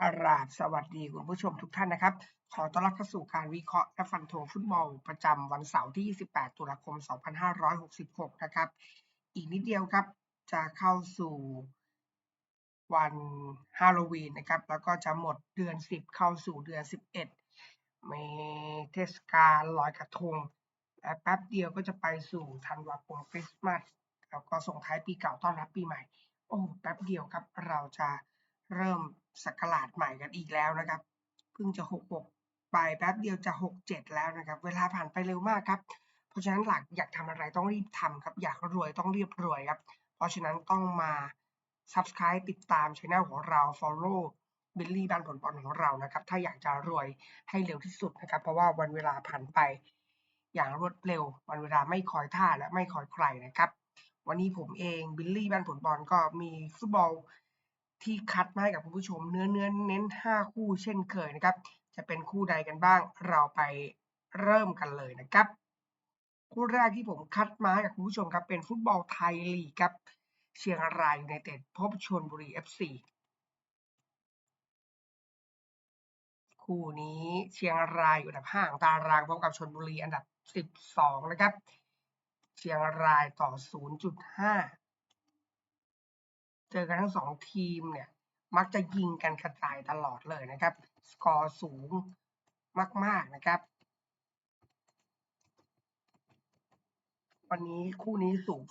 กราบสวัสดีคุณผู้ชมทุกท่านนะครับ ขอต้อนรับเข้าสู่การวิเคราะห์และฟันธงฟุตบอลประจำวันเสาร์ที่ 28 ตุลาคม 2566 นะครับ อีกนิดเดียวครับจะเข้าสู่วันฮาโลวีนนะครับ แล้วก็จะหมดเดือน 10 เข้าสู่เดือน 11 มีเทศกาลลอยกระทง และแป๊บเดียวก็จะไปสู่ธันวาคมคริสต์มาส แล้วก็ส่งท้ายปีเก่าต้อนรับปีใหม่ โอ้ แป๊บเดียวครับ เราจะ เริ่มสักราชใหม่กันอีกแล้วนะครับ เพิ่งจะหกหกไปแป๊บเดียวจะหกเจ็ดแล้วนะครับ เวลาผ่านไปเร็วมากครับ เพราะฉะนั้นหลักอยากทำอะไรต้องรีบทำครับ อยากรวยต้องรีบรวยครับ เพราะฉะนั้นต้องมา subscribe ติดตามช่องของเรา follow บิลลี่บ้านผลบอลของเรานะครับ ถ้าอยากจะรวยให้เร็วที่สุดนะครับ เพราะว่าวันเวลาผ่านไป อย่างรวดเร็ว วันเวลาไม่คอยท่าและไม่คอยใครนะครับ วันนี้ผมเองบิลลี่บ้านผลบอลก็มีฟุตบอล ที่คัดมาให้กับคุณผู้ชมเนื้อเนื้อเน้น 5 คู่เช่นเคยนะครับ จะเป็นคู่ใดกันบ้าง เราไปเริ่มกันเลยนะครับ คู่แรกที่ผมคัดมาให้กับคุณผู้ชมครับเป็นฟุตบอลไทยลีกครับ เชียงรายยูไนเต็ดพบชลบุรี FC คู่นี้เชียงรายอยู่อันดับ5ของตารางพบกับชลบุรีอันดับ 12 นะครับ เชียงรายต่อ 0.5 เจอกันทั้งสองทีมเนี่ยมักจะยิงกันกระจายตลอดเลยนะครับ สกอร์สูงมาก ๆนะครับ วันนี้คู่นี้สูง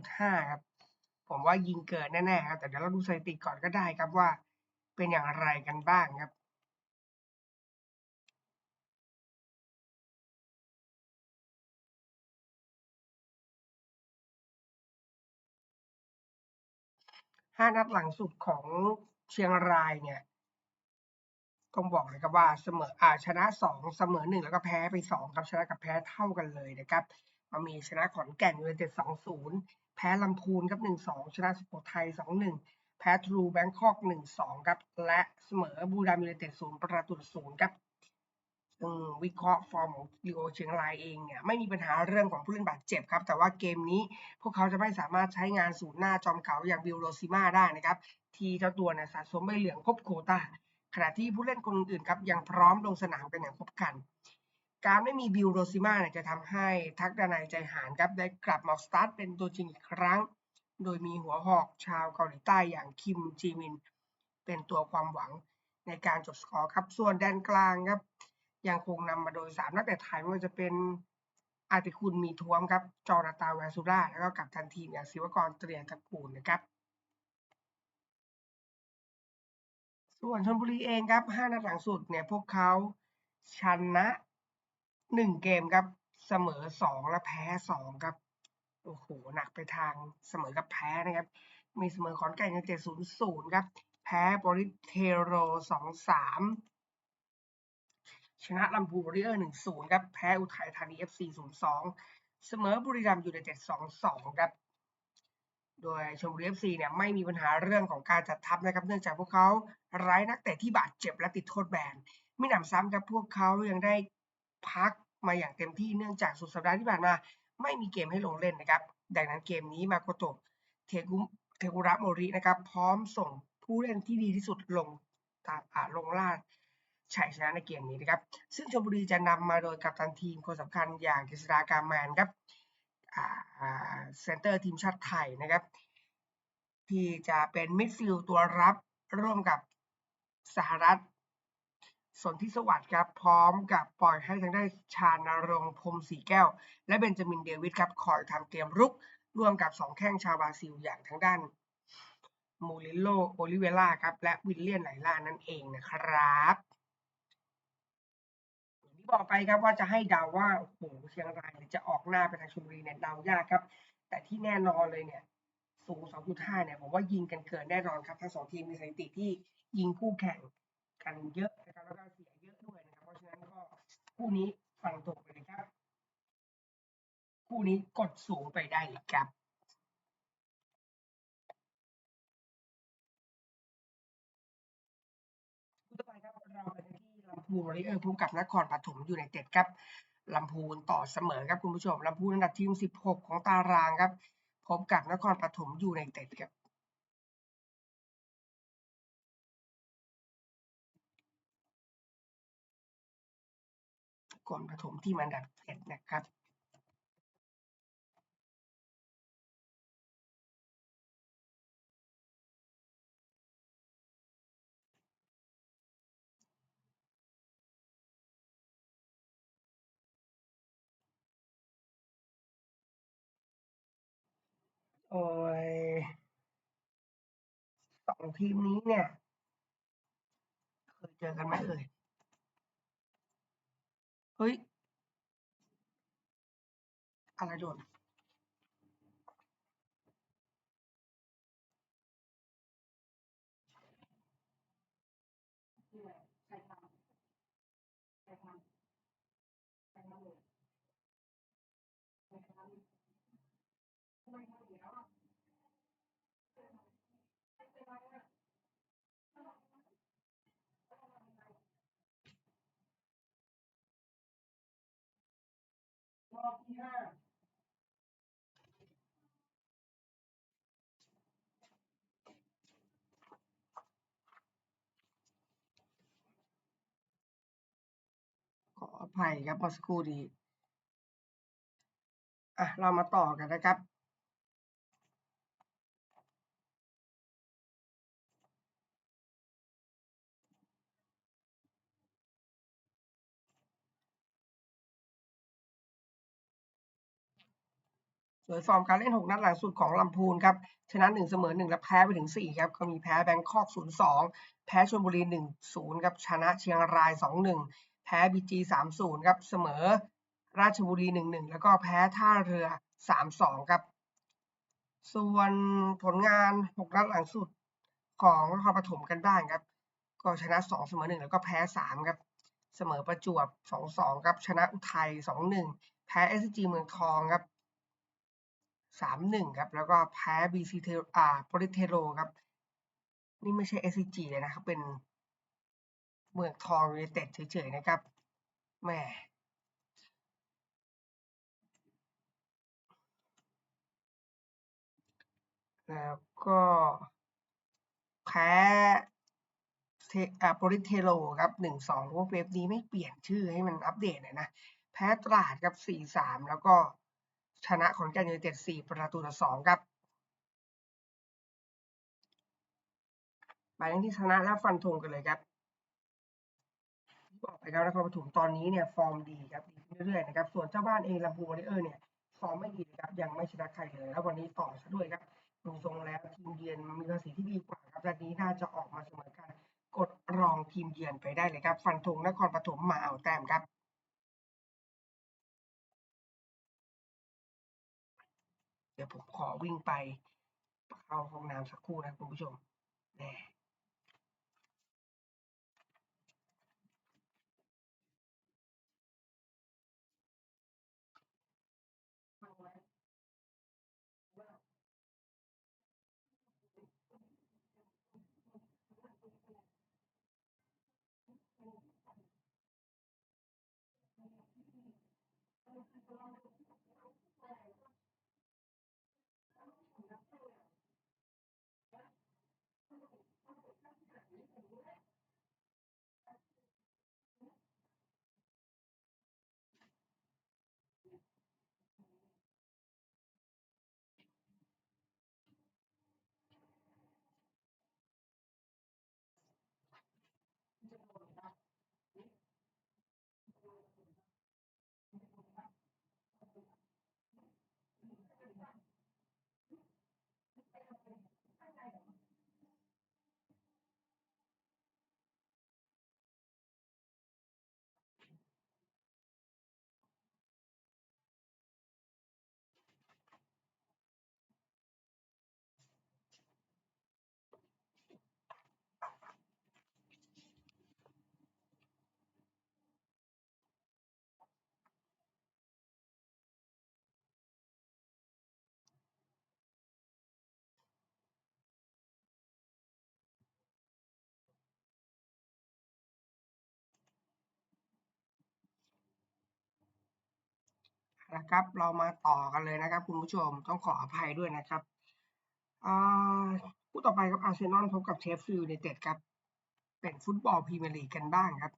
2.5 ครับ ผมว่ายิงเกินแน่ๆครับ แต่เดี๋ยวเราดูสถิติก่อนก็ได้ครับว่าเป็นอย่างไรกันบ้างครับ ห้านัดหลังสุดของเชียงรายเนี่ยต้องบอกเลยครับว่าเสมออ่าชนะสองเสมอหนึ่งแล้วก็แพ้ไปสองครับชนะกับแพ้เท่ากันเลยนะครับมามีชนะขอนแก่นยูไนเต็ดสองศูนย์แพ้ลำพูนครับหนึ่งสองชนะสุโขทัยสองหนึ่งแพ้ทรูแบงคอกหนึ่งสองครับและเสมอบูรามยูไนเต็ดศูนย์ประตูศูนย์ครับ วิเคราะห์ฟอร์มของลีโอเชียงรายเองเนี่ยไม่มีปัญหาเรื่องของผู้เล่นบาดเจ็บครับ แต่ว่าเกมนี้พวกเขาจะไม่สามารถใช้งานสูตรหน้าจอมเก่าอย่างบิลโรซิมาได้นะครับ ที่เจ้าตัวเนี่ยสะสมใบเหลืองครบโคตาขณะที่ผู้เล่นคนอื่นครับยังพร้อมลงสนามกันอย่างครบคัน การไม่มีบิลโรซิมาเนี่ยจะทำให้ทักดานายใจหานครับได้กลับมาสตาร์ทเป็นตัวจริงอีกครั้ง โดยมีหัวหอกชาวเกาหลีใต้อย่างคิมจีมิน เป็นตัวความหวังในการจบสกอร์ครับส่วนแดนกลางครับ ยังคงนำมาโดยสามนักเตะไทยไม่ว่าจะเป็นอาติคุณมีท้วมครับ จอราตาแวซูราแล้วก็กับทันทีมอย่างศิวกรเตรียมตระกูลนะครับ ส่วนชลบุรีเองครับห้านัดหลังสุดเนี่ยพวกเขาชนะหนึ่งเกมครับ เสมอสองและแพ้สองครับ โอ้โห หนักไปทางเสมอกับแพ้นะครับ มีเสมอขอนแก่นยังเจ็ดศูนย์ศูนย์ครับ แพ้บริเทโรสองสาม ชนะลำพูนบริเออร์หนึ่งศูนย์ครับ แพ้อุทัยธานีเอฟซีศูนย์สองเสมอบุรีรัมย์ยูไนเต็ดสองสองครับ โดยชมบุรีเอฟซีเนี่ยไม่มีปัญหาเรื่องของการจัดทัพนะครับ เนื่องจากพวกเขาไร้นักเตะที่บาดเจ็บและติดโทษแบนไมิหนำซ้ำครับพวกเขายังได้พักมาอย่างเต็มที่เนื่องจากสุดสัปดาห์ที่ผ่านมา ไม่มีเกมให้ลงเล่นนะครับ ดังนั้นเกมนี้มาโกโตะเทกุเทกุระโมรินะครับ พร้อมส่งผู้เล่นที่ดีที่สุดลงตามอ่าลงล่า ชัยชนะในเกมนี้นะครับ ซึ่งชลบุรีจะนำมาโดยกัปตันทีมคนสำคัญอย่างกฤษดาการแมนครับเซนเตอร์ทีมชาติไทยนะครับ ที่จะเป็นมิดฟิลด์ตัวรับร่วมกับสหรัฐสนธิสวัสดิ์ครับ พร้อมกับปล่อยให้ทางได้ชานารงพรมสีแก้ว และเบนจามินเดวิดครับคอยทำเกมรุก ร่วมกับสองแข้งชาวบราซิลอย่างทางด้านโมลิโลโอลิเวล่าครับ และวิลเลียนไหลล่านั่นเองนะครับ ที่บอกไปครับว่าจะให้เดาวว่าโอ้โหเชียงรายจะออกหน้าไปทางชลบุรีเนี่ยเดายากครับ แต่ที่แน่นอนเลยเนี่ยสูง2.5เนี่ยผมว่ายิงกันเกินแน่นอนครับทั้งสองทีมมีสถิติที่ยิงคู่แข่งกันเยอะนะครับแล้วก็เสียเยอะด้วยนะครับ เพราะฉะนั้นก็คู่นี้ฟังตกไปเลยครับ คู่นี้กดสูงไปได้เลยครับ บูลวอริเออร์พบกับนครปฐมอยู่ในเต็ดครับลำพูนต่อเสมอครับคุณผู้ชมลำพูนอันดับทีม 16 ของตารางครับ พบกับนครปฐมอยู่ในเต็ดครับก่อนปฐมที่มันดับเจ็ดนะครับ ของทีมนี้เนี่ยเคยเจอกันไหมเอ่ยเฮ้ยอะไรโดน รอบที่ห้าขออภัยครับพอสกูดีอะเรามาต่อกันนะครับ โดยฟอร์มการเล่น 6 นัดหลังสุดของลำพูนครับ ชนะ 1 เสมอ 1 และแพ้ไปถึง 4 ครับ ก็มีแพ้แบงคอก 0-2 แพ้ชลบุรี 1-0 ครับ ชนะเชียงราย 2-1 แพ้บีจี 3-0 ครับ เสมอราชบุรี 1-1 แล้วก็แพ้ท่าเรือ 3-2 ครับ ส่วนผลงาน 6 นัดหลังสุดของนครปฐมกันบ้างครับ ก็ชนะ 2 เสมอ 1 แล้วก็แพ้ 3 ครับ เสมอประจวบ 2-2 ครับ ชนะอุทัย 2-1 แพ้ SCG เมืองทองครับ สามหนึ่งครับ แล้วก็แพ้บีซีเทอ่าโปริเทโรครับ นี่ไม่ใช่ SCG เลยนะครับ เป็นเมืองทองยูไนเต็ดเฉยๆนะครับแหม่แล้วก็แพ้เทอ่าโปริเทโรครับหนึ่งสองเว็บนี้ไม่เปลี่ยนชื่อให้มันอัปเดตหน่อยนะ แพ้ตราดครับสี่สามแล้วก็ ชนะขอนแก่นยูไนเต็ด4ประตูต่อ2ครับไปกันที่ชนะและฟันธงกันเลยครับบอกไปแล้วนครปฐมตอนนี้เนี่ยฟอร์มดีครับดีเรื่อยๆนะครับส่วนเจ้าบ้านเองลำพูนวอริเออร์เนี่ยฟอร์มไม่ดีนะครับยังไม่ชนะใครเลยแล้ววันนี้ต่อซะด้วยครับดูทรงแล้วทีมเยือนมีภาษีที่ดีกว่าครับและนี้น่าจะออกมาเสมอกันกดรองทีมเยือนไปได้เลยครับ ฟันธงนครปฐมมาเอาแต้มครับ ดี๋ยวผมขอวิ่งไปเข้าห้องน้ำสักครู่นะคุณผู้ชมแน่ นะครับ เรามาต่อกันเลยนะครับ คุณผู้ชมต้องขออภัยด้วยนะครับอ่าคู่ต่อไปครับอาร์เซนอลพบกับเชฟฟิลด์ในเต็ดครับ เป็นฟุตบอลพรีเมียร์ลีกกันบ้างครับ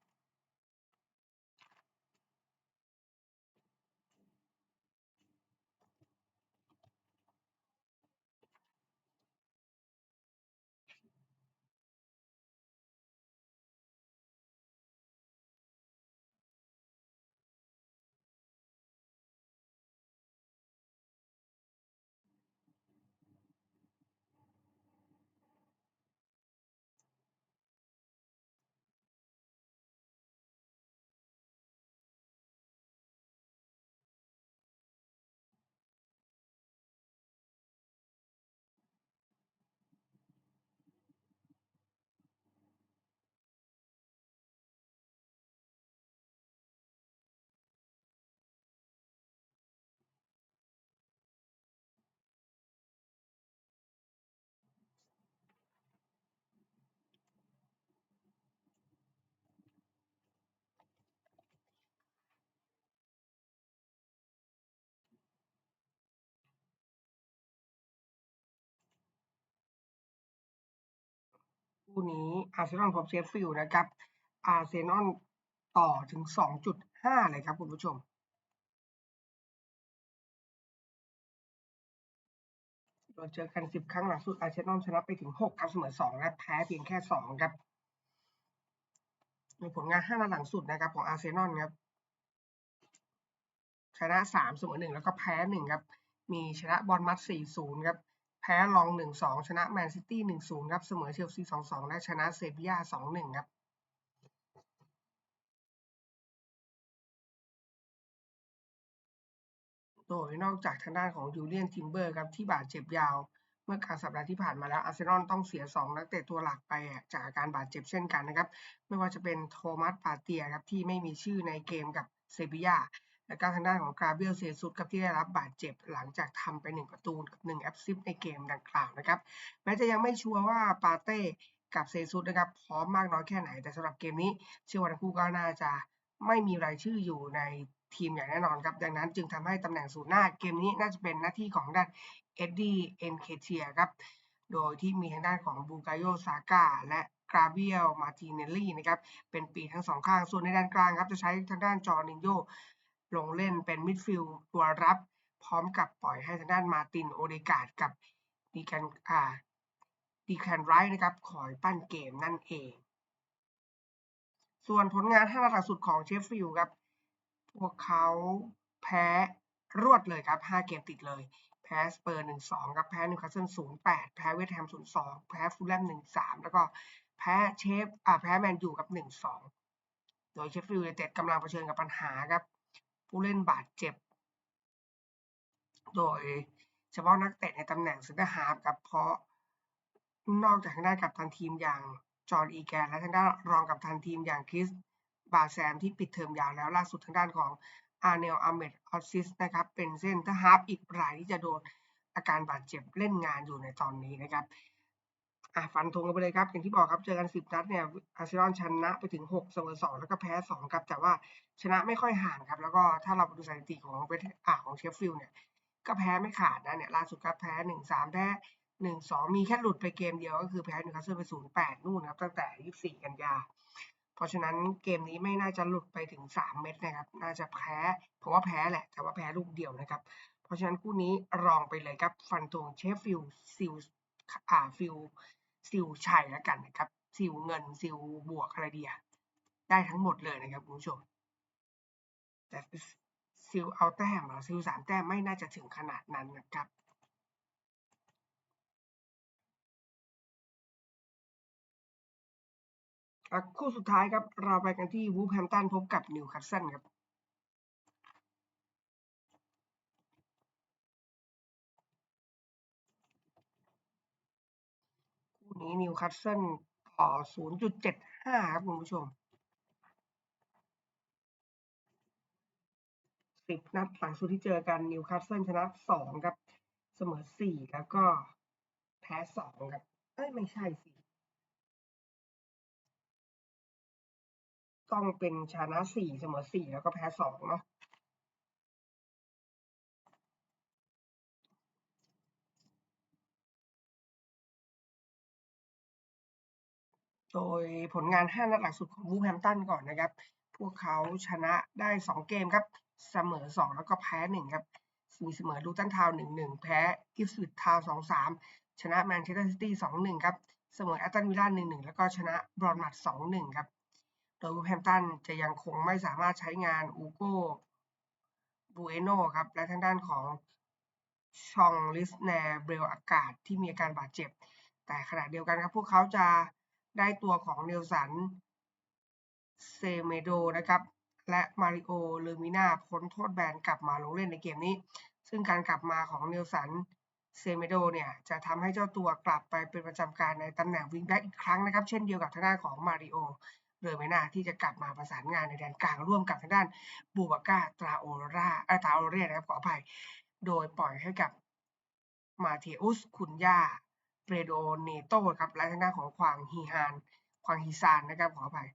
คู่นี้อาร์เซนอลพบเชฟฟิลด์นะครับอาร์เซนอลต่อถึง 2.5 เลยครับคุณผู้ชม เราเจอกัน 10 ครั้งหลังสุดอาร์เซนอลชนะไปถึง 6 ครับเสมอ 2 และแพ้เพียงแค่ 2 ครับในผลงาน 5 นัดหลังสุดนะครับของอาร์เซนอลครับชนะ 3 เสมอ 1 แล้วก็แพ้ 1 ครับ มีชนะบอลมัด4-0 ครับ แพ้ลอง 1-2 ชนะแมนซิตี้ 1-0 ครับ เสมอเชลซี 2-2 และชนะเซบีย่า 2-1 ครับโดยนอกจากทางด้านของยูเลียนทิมเบอร์ครับที่บาดเจ็บยาว เมื่อกลางสัปดาห์ที่ผ่านมาแล้วอาร์เซนอลต้องเสีย 2 นักเตะตัวหลักไปจากอาการบาดเจ็บเช่นกันนะครับ ไม่ว่าจะเป็นโทมัสปาเตียครับที่ไม่มีชื่อในเกมกับเซบีย่า และก็ทางด้านของกราเบียลเซซุสครับที่ได้รับบาดเจ็บหลังจากทำไป 1 ประตูกับ1แอปซิฟในเกมดังกล่าวนะครับแม้จะยังไม่ชัวร์ว่าปาเต้กับเซซุสนะครับพร้อมมากน้อยแค่ไหนแต่สำหรับเกมนี้เชื่อว่าทั้งคู่ก็น่าจะไม่มีรายชื่ออยู่ในทีมอย่างแน่นอนครับดังนั้นจึงทำให้ตำแหน่งศูนย์หน้าเกมนี้น่าจะเป็นหน้าที่ของด้านเอ็ดดี้เอ็นเคเทียครับโดยที่มีทางด้านของบูกาโยซาก้าและกราเบียลมาติเนลลี่นะครับเป็นปีทั้งสองข้างส่วนในด้านกลางครับจะใช้ทางด้านจอร์นินโย ลงเล่นเป็นมิดฟิลด์ตัวรับพร้อมกับปล่อยให้ทางด้านมาตินโอเดกาดกับดีแคนอ่าดีแคนไรท์นะครับคอยปั้นเกมนั่นเอง ส่วนผลงาน5นัดลังสุดของเชฟฟิลด์ครับ พวกเขาแพ้รวดเลยครับ 5 เกมติดเลย แพ้สเปอร์ 1-2ครับแพ้นิวคาสเซิล0-8 แพ้เวสต์แฮม 0-2 แพ้ฟูลแลม 1-3 แล้วก็แพ้เชฟอ่าแพ้แมนยูกับ 1-2 โดยเชฟฟิลด์ยูไนเต็ดกำลังเผชิญกับปัญหาครับ ผู้เล่นบาดเจ็บ โดยเฉพาะนักเตะในตำแหน่งเซนเตอร์ฮาร์ฟครับเพราะนอกจากทางด้านกับทางทีมอย่างจอร์นอีแกนและทางด้านรองกับทางทีมอย่างคริสบาแซมที่ปิดเทอมยาวแล้วล่าสุดทางด้านของอาร์เนลอาเมดออซิสนะครับเป็นเส้นทฮาร์ฟอีกรายที่จะโดนอาการบาดเจ็บเล่นงานอยู่ในตอนนี้นะครับ อะฟันธงกันไปเลยครับ อย่างที่บอกครับเจอกัน 10 นัดเนี่ยอาร์เซนอลชนะไปถึง6เสมอ2แล้วก็แพ้ 2 ครับ แต่ว่าชนะไม่ค่อยห่างครับ แล้วก็ถ้าเราดูสถิติของเวทอ่าของเชฟฟิลด์เนี่ย ก็แพ้ไม่ขาดนะเนี่ยล่าสุดครับแพ้ 1-3 แพ้ 1-2 มีแค่หลุดไปเกมเดียวก็คือแพ้นิวคาสเซิลไป 0-8 นู่นครับตั้งแต่ 24 กันยา เพราะฉะนั้นเกมนี้ไม่น่าจะหลุดไปถึง 3 เม็ดนะครับ น่าจะแพ้ผมว่าแพ้แหละ แต่ว่าแพ้ลูกเดียวนะครับ เพราะฉะนั้นคู่นี้รองไปเลยครับฟันธงเชฟฟิลด์ซิลอ่าฟิล ซิลชัยแล้วกันนะครับซิลเงินซิลบวกอะไรเดียได้ทั้งหมดเลยนะครับคุณผู้ชม แต่ซิลเอาแต้มหรอซิลสามแต้มไม่น่าจะถึงขนาดนั้นนะครับคู่สุดท้ายครับ เราไปกันที่วูฟแฮมตันพบกับนิวคาสเซิลครับ คู่ นี้นิวคาสเซิลต่อ 0.75 ครับคุณผู้ชมสิบนัดหลังสุดที่เจอกันนิวคาสเซิลชนะสองครับ เสมอสี่แล้วก็แพ้สองครับ เอ้ย ไม่ใช่สิต้องเป็นชนะสี่เสมอสี่แล้วก็แพ้สองเนาะ โดยผลงาน 5 นัดหลังสุดของวูฟแฮมตันก่อนนะครับ พวกเขาชนะได้ 2 เกมครับ เสมอ 2 แล้วก็แพ้ 1 ครับมีเสมอลูตันทาวน์1-1 แพ้อิฟสวิตทาวน์2-3 ชนะแมนเชสเตอร์ซิตี้2-1 ครับ เสมอแอตตันวิลล่า1-1 แล้วก็ชนะบรอนมัด2-1 ครับ โดยวูฟแฮมตันจะยังคงไม่สามารถใช้งานอูโก้บูเอโนครับ และทางด้านของชองลิสแนเบรลอากาศที่มีอาการบาดเจ็บ แต่ขณะเดียวกันครับ พวกเขาจะ ได้ตัวของเนลสันเซเมโดนะครับ และมาริโอเลมิน่าพ้นโทษแบนกลับมาลงเล่นในเกมนี้ ซึ่งการกลับมาของเนลสันเซเมโดเนี่ยจะทำให้เจ้าตัวกลับไปเป็นประจำการในตำแหน่งวิงแบ็กอีกครั้งนะครับ เช่นเดียวกับทางด้านของมาริโอเลมิน่าที่จะกลับมาประสานงานในแดนกลางร่วมกับทางด้านบูบาก้าตราโอราเอตาโอเรนะครับขออภัย โดยปล่อยให้กับมาเทอุสคุนยา เฟรโดเนโตครับและทางด้านของควางฮีฮานควางฮีซานนะครับขออภัย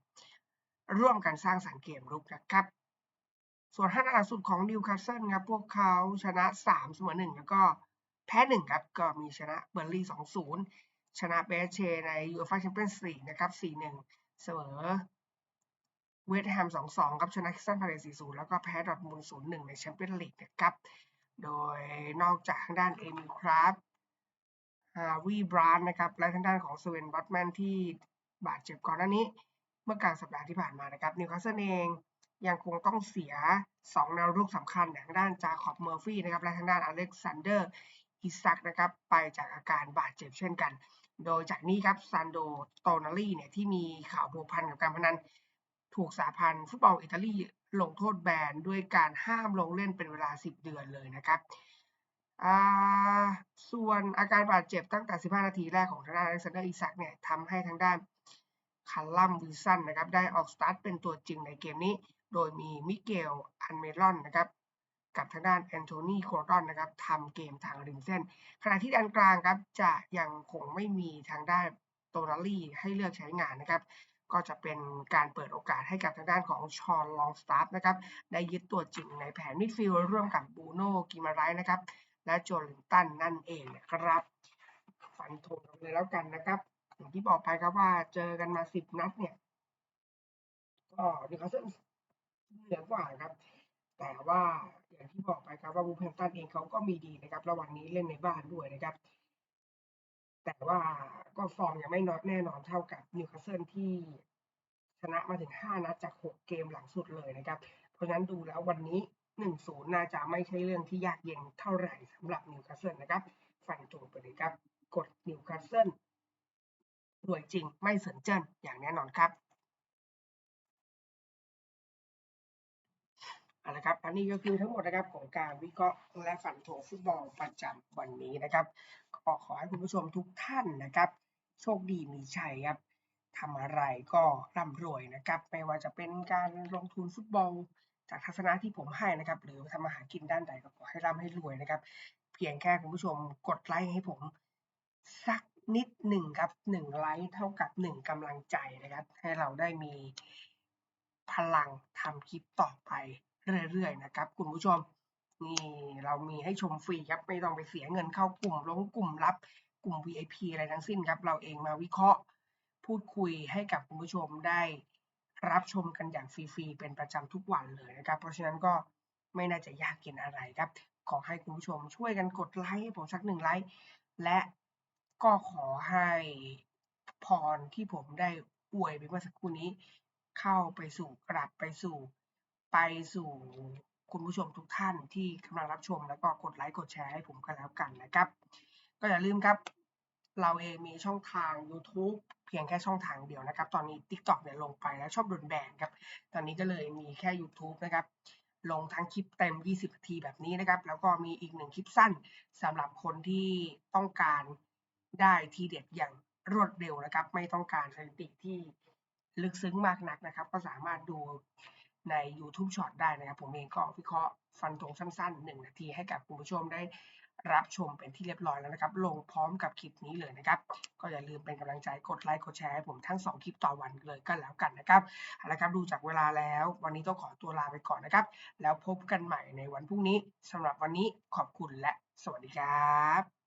ร่วมกันสร้างสรรค์เกมรุกนะครับ ส่วนห้านัดหลังสุดของนิวคาสเซิลครับพวกเขาชนะ3เสมอ1แล้วก็แพ้1ครับก็มีชนะเบอร์ลี่2-0 ชนะเบสเชในยูฟ่าแชมเปี้ยนส์ลีกนะครับ4-1 เสมอเวสต์แฮม 2-2 ครับชนะคิสตันพาเลส4-0 แล้วก็แพ้ดอทมุนด์0-1 ในแชมเปี้ยนส์ลีกนะครับ โดยนอกจากทางด้านเอมิลครับ ฮาวีบรานนะครับ และทางด้านของสเวนบัตแมนที่บาดเจ็บก่อนหน้านี้ เมื่อกลางสัปดาห์ที่ผ่านมานะครับนิวคาสเซิลเองยังคงต้องเสีย 2 แนวรุกสำคัญทางด้านจาคอบเมอร์ฟี่นะครับและทางด้านอเล็กซานเดอร์อิซักนะครับไปจากอาการบาดเจ็บเช่นกัน โดยจากนี้ครับซานโดโตนาลีเนี่ยที่มีข่าวพัวพันกับการพนันถูกสาพันธ์ฟุตบอลอิตาลีลงโทษแบนด้วยการห้ามลงเล่นเป็นเวลา 10 เดือนเลยนะครับ ส่วนอาการบาดเจ็บตั้งแต่ 15 นาทีแรกของทางด้านอเล็กซานเดอร์อิซักเนี่ยทำให้ทางด้านคัลลัมวิลสันนะครับได้ออกสตาร์ทเป็นตัวจริงในเกมนี้ โดยมีมิเกลอันเมรอนนะครับกับทางด้านแอนโทนีโครดอนนะครับทำเกมทางริมเส้น ขณะที่ด้านกลางครับจะยังคงไม่มีทางด้านโตนาลี่ให้เลือกใช้งานนะครับ ก็จะเป็นการเปิดโอกาสให้กับทางด้านของชอนลองสตาร์ทนะครับได้ยึดตัวจริงในแผนมิดฟิลด์ร่วมกับบูโน่กิมาไรนะครับ และโจลินตันนั่นเองนะครับฟันธงกันเลยแล้วกันนะครับอย่างที่บอกไปครับว่าเจอกันมาสิบนัดเนี่ย ก็นิวคาสเซิลเหนือกว่าครับ แต่ว่าอย่างที่บอกไปครับว่าบูเพนตันเองเขาก็มีดีนะครับ ระหว่างนี้เล่นในบ้านด้วยนะครับ แต่ว่าก็ฟอร์มยังไม่นอตแน่นอนเท่ากับนิวคาสเซิลที่ชนะมาถึง 5 นัดจาก 6 เกมหลังสุดเลยนะครับ เพราะฉะนั้นดูแล้ววันนี้ 1-0 น่าจะไม่ใช่เรื่องที่ยากเย็นเท่าไหร่สำหรับนิวคาสเซิลนะครับ ฟันธงไปเลยครับ กดนิวคาสเซิลรวยจริงไม่สนเจนอย่างแน่นอนครับเอาละครับอันนี้ก็คือทั้งหมดนะครับของการวิเคราะห์และฝันโถฟุตบอลประจำวันนี้นะครับก็ขอให้คุณผู้ชมทุกท่านนะครับ โชคดีมีชัยครับทำอะไรก็ร่ำรวยนะครับ ไม่ว่าจะเป็นการลงทุนฟุตบอล จากทัศนะที่ผมให้นะครับ หรือทำอาหารกินด้านใดก็ขอให้ร่ำให้รวยนะครับ เพียงแค่คุณผู้ชมกดไลค์ให้ผมสักนิดหนึ่งครับหนึ่งไลค์เท่ากับหนึ่งกำลังใจนะครับ ให้เราได้มีพลังทำคลิปต่อไปเรื่อยๆนะครับ คุณผู้ชมนี่เรามีให้ชมฟรีครับไม่ต้องไปเสียเงินเข้ากลุ่มลงกลุ่มรับกลุ่ม VIP อะไรทั้งสิ้นครับ เราเองมาวิเคราะห์ พูดคุยให้กับคุณผู้ชมได้ รับชมกันอย่างฟรีๆ เป็นประจำทุกวันเลยนะครับ เพราะฉะนั้นก็ไม่น่าจะยากเกินอะไรครับ ขอให้คุณผู้ชมช่วยกันกดไลค์ให้ผมสักหนึ่งไลค์ และก็ขอให้พรที่ผมได้อวยไปเมื่อสักครู่นี้ เข้าไปสู่กลับไปสู่ ไปสู่คุณผู้ชมทุกท่านที่กำลังรับชมแล้วก็กดไลค์กดแชร์ให้ผมกันแล้วกันนะครับ ก็อย่าลืมครับ เราเองมีช่องทาง YouTube เพียงแค่ช่องทางเดียวนะครับ ตอนนี้ TikTok เนี่ยลงไปแล้วชอบโดนแบนครับ ตอนนี้ก็เลยมีแค่ YouTube นะครับ ลงทั้งคลิปเต็ม 20นาทีแบบนี้นะครับ แล้วก็มีอีกหนึ่งคลิปสั้นสำหรับคนที่ต้องการได้ทีเด็ดอย่างรวดเร็วนะครับ ไม่ต้องการสถิติที่ลึกซึ้งมากนักนะครับ ก็สามารถดูใน YouTube Short ได้นะครับ ผมเองก็วิเคราะห์ฟันธงสั้นๆ 1 นาทีให้กับคุณผู้ชมได้ รับชมเป็นที่เรียบร้อยแล้วนะครับ ลงพร้อมกับคลิปนี้เลยนะครับ ก็อย่าลืมเป็นกำลังใจกดไลค์กดแชร์ให้ผมทั้ง 2 คลิปต่อวันเลยก็แล้วกันนะครับเอาละครับดูจากเวลาแล้ว วันนี้ต้องขอตัวลาไปก่อนนะครับ แล้วพบกันใหม่ในวันพรุ่งนี้สำหรับวันนี้ขอบคุณและสวัสดีครับ